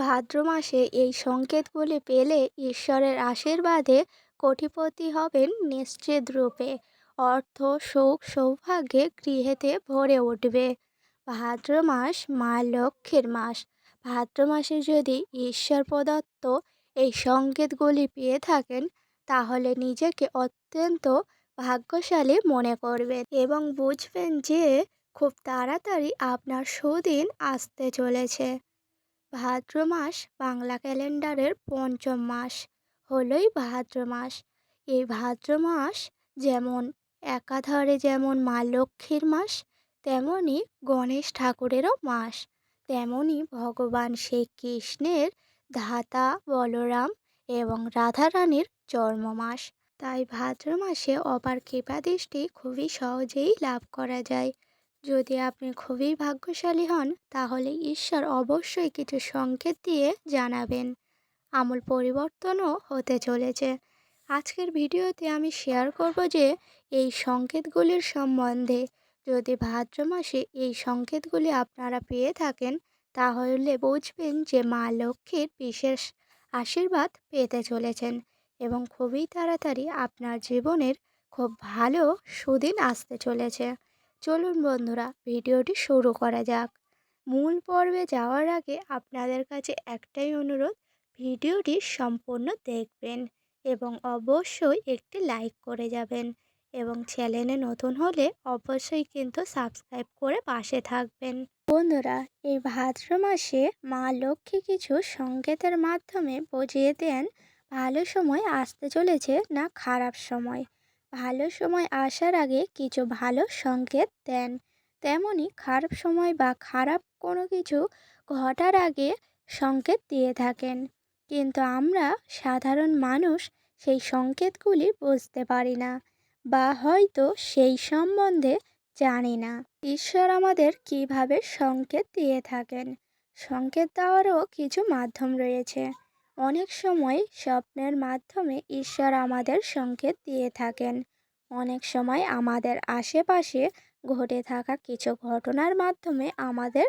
ভাদ্র মাসে এই সংকেতগুলি পেলে ঈশ্বরের আশীর্বাদে কোটিপতি হবেন নিশ্চিত রূপে। অর্থ, সুখ, সৌভাগ্যে গৃহেতে ভরে উঠবে। ভাদ্র মাস মা লক্ষ্মীর মাস। ভাদ্র মাসে যদি ঈশ্বর প্রদত্ত এই সংকেতগুলি পেয়ে থাকেন, তাহলে নিজেকে অত্যন্ত ভাগ্যশালী মনে করবেন এবং বুঝবেন যে খুব তাড়াতাড়ি আপনার সুদিন আসতে চলেছে। ভাদ্র মাস বাংলা ক্যালেন্ডারের পঞ্চম মাস, হলোই ভাদ্র মাস। এই ভাদ্র মাস যেমন একাধারে যেমন মা লক্ষ্মীর মাস তেমনই গণেশ ঠাকুরেরও মাস। তেমনই ভগবান শ্রীকৃষ্ণের ধাতা, বলরাম এবং রাধারানীর জন্ম মাস। তাই ভাদ্র মাসে অপার কৃপাদৃষ্টি খুবই সহজেই লাভ করা যায়। যদি আপনি খুবই ভাগ্যশালী হন, তাহলে ঈশ্বর অবশ্যই কিছু সংকেত দিয়ে জানাবেন। আমূল পরিবর্তনও হতে চলেছে। আজকের ভিডিওতে আমি শেয়ার করব যে, এই সংকেতগুলির সম্বন্ধে। যদি ভাদ্র মাসে এই সংকেতগুলি আপনারা পেয়ে থাকেন, তাহলে বুঝবেন যে মা লক্ষ্মীর বিশেষ আশীর্বাদ পেতে চলেছেন এবং খুবই তাড়াতাড়ি আপনার জীবনের খুব ভালো সুদিন আসতে চলেছে। চলুন বন্ধুরা, ভিডিওটি শুরু করা যাক। মূল পর্বে যাওয়ার আগে আপনাদের কাছে একটাই অনুরোধ, ভিডিওটি সম্পূর্ণ দেখবেন এবং অবশ্যই একটি লাইক করে যাবেন এবং চ্যানেলে নতুন হলে অবশ্যই কিন্তু সাবস্ক্রাইব করে পাশে থাকবেন। বন্ধুরা, এই ভাদ্র মাসে মা লক্ষ্মী কিছু সংকেতের মাধ্যমে বুঝিয়ে দেন, ভালো সময় আসতে চলেছে না খারাপ সময়? ভালো সময় আসার আগে কিছু ভালো সংকেত দেন। তেমনই খারাপ সময় বা খারাপ কোনো কিছু ঘটার আগে সংকেত দিয়ে থাকেন। কিন্তু আমরা সাধারণ মানুষ সেই সংকেতগুলি বুঝতে পারি না বা হয়তো সেই সম্বন্ধে জানি না। ঈশ্বর আমাদের কীভাবে সংকেত দিয়ে থাকেন? সংকেত দেওয়ারও কিছু মাধ্যম রয়েছে। অনেক সময় স্বপ্নের মাধ্যমে ঈশ্বর আমাদের সংকেত দিয়ে থাকেন। অনেক সময় আমাদের আশেপাশে ঘটে থাকা কিছু ঘটনার মাধ্যমে আমাদের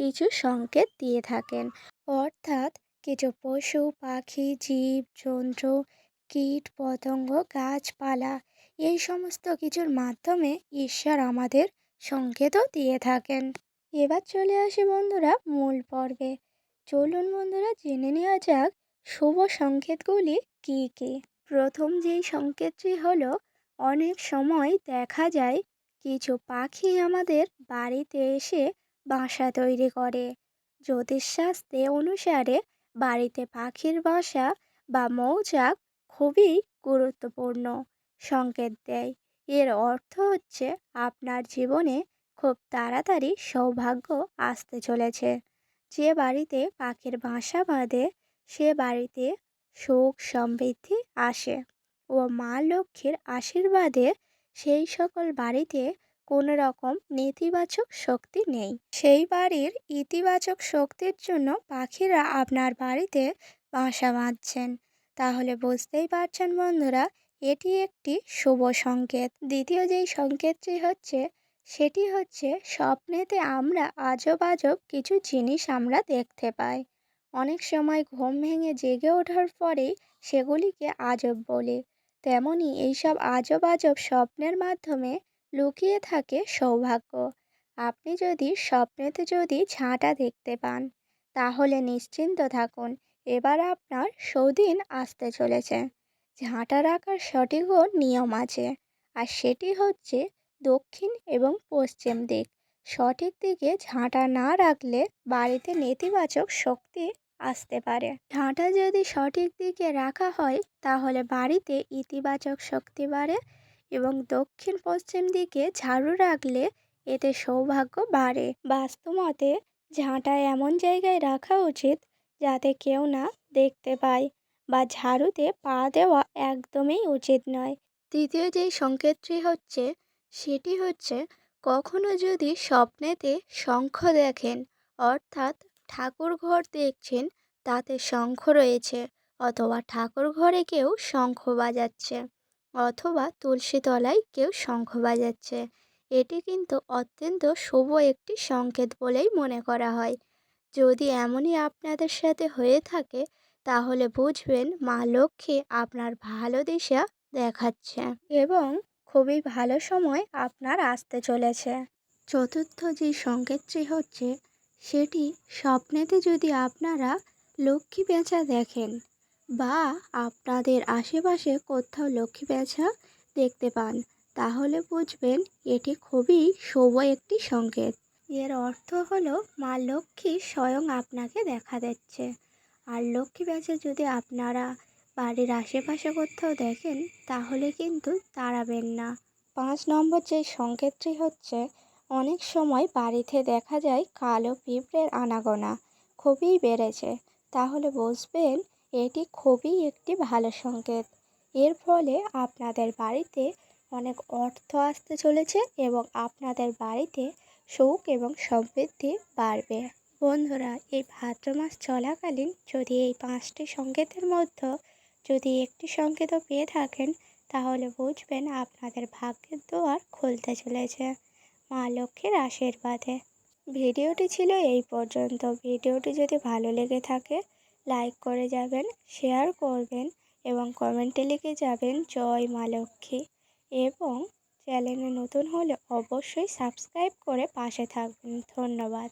কিছু সংকেত দিয়ে থাকেন। অর্থাৎ কিছু পশু, পাখি, জীব জন্তু কীট, পতঙ্গ, গাছপালা, এই সমস্ত কিছুর মাধ্যমে ঈশ্বর আমাদের সংকেতও দিয়ে থাকেন। এবার চলে আসি বন্ধুরা মূল পর্বে। চলুন বন্ধুরা জেনে নেওয়া যাক শুভ সংকেতগুলি কী কী? প্রথম যেই সংকেতটি হলো, অনেক সময় দেখা যায় কিছু পাখি আমাদের বাড়িতে এসে বাসা তৈরি করে। জ্যোতিষশাস্ত্রে অনুসারে বাড়িতে পাখির বাসা বা মৌচাক খুবই গুরুত্বপূর্ণ সংকেত দেয়। এর অর্থ হচ্ছে আপনার জীবনে খুব তাড়াতাড়ি সৌভাগ্য আসতে চলেছে। যে বাড়িতে পাখির বাসা বাঁধে সে বাড়িতে সুখ সমৃদ্ধি আসে ও মা লক্ষ্মীর আশীর্বাদে সেই সকল বাড়িতে কোনো রকম নেতিবাচক শক্তি নেই। সেই বাড়ির ইতিবাচক শক্তির জন্য পাখিরা আপনার বাড়িতে বাসা বাঁধছেন। তাহলে বুঝতেই পারছেন বন্ধুরা, এটি একটি শুভ সংকেত। দ্বিতীয় যেই সংকেতটি হচ্ছে, সেটি হচ্ছে, স্বপ্নেতে আমরা আজব আজব কিছু জিনিস আমরা দেখতে পাই। অনেক সময় ঘুম ভেঙে জেগে ওঠার পরেই সেগুলিকে আজব বলে। তেমনই এইসব আজব আজব স্বপ্নের মাধ্যমে লুকিয়ে থাকে সৌভাগ্য। আপনি যদি স্বপ্নেতে যদি ঝাঁটা দেখতে পান, তাহলে নিশ্চিন্ত থাকুন, এবার আপনার সৌদিন আসতে চলেছে। ঝাঁটা রাখার সঠিকও নিয়ম আছে, আর সেটি হচ্ছে দক্ষিণ এবং পশ্চিম দিক। সঠিক দিকে ঝাঁটা না রাখলে বাড়িতে নেতিবাচক শক্তি আসতে পারে। ঝাঁটা যদি সঠিক দিকে রাখা হয়, তাহলে বাড়িতে ইতিবাচক শক্তি বাড়ে এবং দক্ষিণ পশ্চিম দিকে ঝাড়ু রাখলে এতে সৌভাগ্য বাড়ে। বাস্তুমতে ঝাঁটা এমন জায়গায় রাখা উচিত যাতে কেউ না দেখতে পায় বা ঝাড়ুতে পা দেওয়া একদমই উচিত নয়। তৃতীয় যেই সংকেতটি হচ্ছে, সেটি হচ্ছে, কখনো যদি স্বপ্নেতে শঙ্খ দেখেন, অর্থাৎ ঠাকুর ঘর দেখছেন, তাতে শঙ্খ রয়েছে অথবা ঠাকুর ঘরে কেউ শঙ্খ বাজাচ্ছে অথবা তুলসী তলায় কেউ শঙ্খ বাজাচ্ছে। এটি কিন্তু অত্যন্ত শুভ একটি সংকেত বলেই মনে করা হয়। যদি এমনই আপনাদের সাথে হয়ে থাকে, তাহলে বুঝবেন মা লক্ষ্মী আপনার ভালো দিশা দেখাচ্ছে এবং খুবই ভালো সময় আপনার আসতে চলেছে। চতুর্থ যে সংকেতটি হচ্ছে সেটি স্বপ্নেতে যদি আপনারা লক্ষ্মী পেঁচা দেখেন বা আপনাদের আশেপাশে কোথাও লক্ষ্মী পেঁচা দেখতে পান, তাহলে বুঝবেন এটি খুবই শুভ একটি সংকেত। এর অর্থ হলো মা লক্ষ্মী স্বয়ং আপনাকে দেখা দিচ্ছে। আর লক্ষ্মী পেঁচা যদি আপনারা বাড়ির আশেপাশে কোথাও দেখেন, তাহলে কিন্তু তাড়াবেন না। পাঁচ নম্বর যে সংকেতটি হচ্ছে অনেক সময় বাড়িতে দেখা যায় কালো পিঁপড়ের আনাগোনা, খুবই বেড়েছে। তাহলে বুঝবেন, এটি খুবই একটি ভালো সংকেত। এর ফলে আপনাদের বাড়িতে অনেক অর্থ আসতে চলেছে এবং আপনাদের বাড়িতে সুখ এবং সমৃদ্ধি বাড়বে। বন্ধুরা, এই ভাদ্র মাস চলাকালীন যদি এই পাঁচটি সংকেতের মধ্যে যদি একটি সংকেতও পেয়ে থাকেন, তাহলে বুঝবেন আপনাদের ভাগ্যের দুয়ার খুলতে চলেছে। মা লক্ষ্মীর আশীর্বাদে। ভিডিওটি ছিল এই পর্যন্ত। ভিডিওটি যদি ভালো লেগে থাকে, লাইক করে যাবেন, শেয়ার করবেন এবং কমেন্টে লিখে যাবেন, জয় মা লক্ষ্মী। এবং চ্যানেলে নতুন হলে অবশ্যই সাবস্ক্রাইব করে পাশে থাকবেন। ধন্যবাদ।